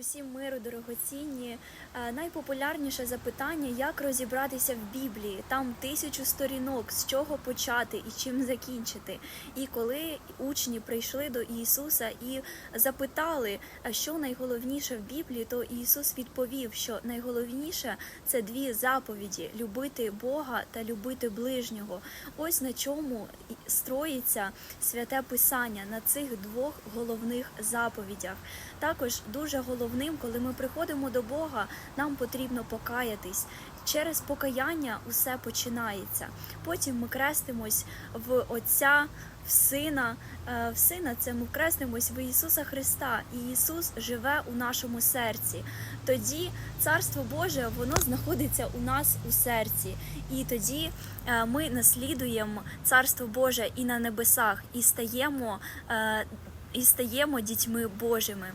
Усім миру дорогоцінні. Е, Найпопулярніше запитання, як розібратися в Біблії. Там тисячу сторінок, з чого почати і чим закінчити. І коли учні прийшли до Ісуса і запитали, що найголовніше в Біблії, то Ісус відповів, що найголовніше це дві заповіді: любити Бога та любити ближнього. Ось на чому строїться святе Писання на цих двох головних заповідях. Також дуже головним, коли ми приходимо до Бога, нам потрібно покаятись. Через покаяння усе починається. Потім ми крестимось в Отця, в Сина. Е, В Сина це ми крестимось в Ісуса Христа, і Ісус живе у нашому серці. Тоді Царство Боже воно знаходиться у нас у серці, і тоді е, ми наслідуємо Царство Боже і на небесах, і стаємо, е, і стаємо дітьми Божими.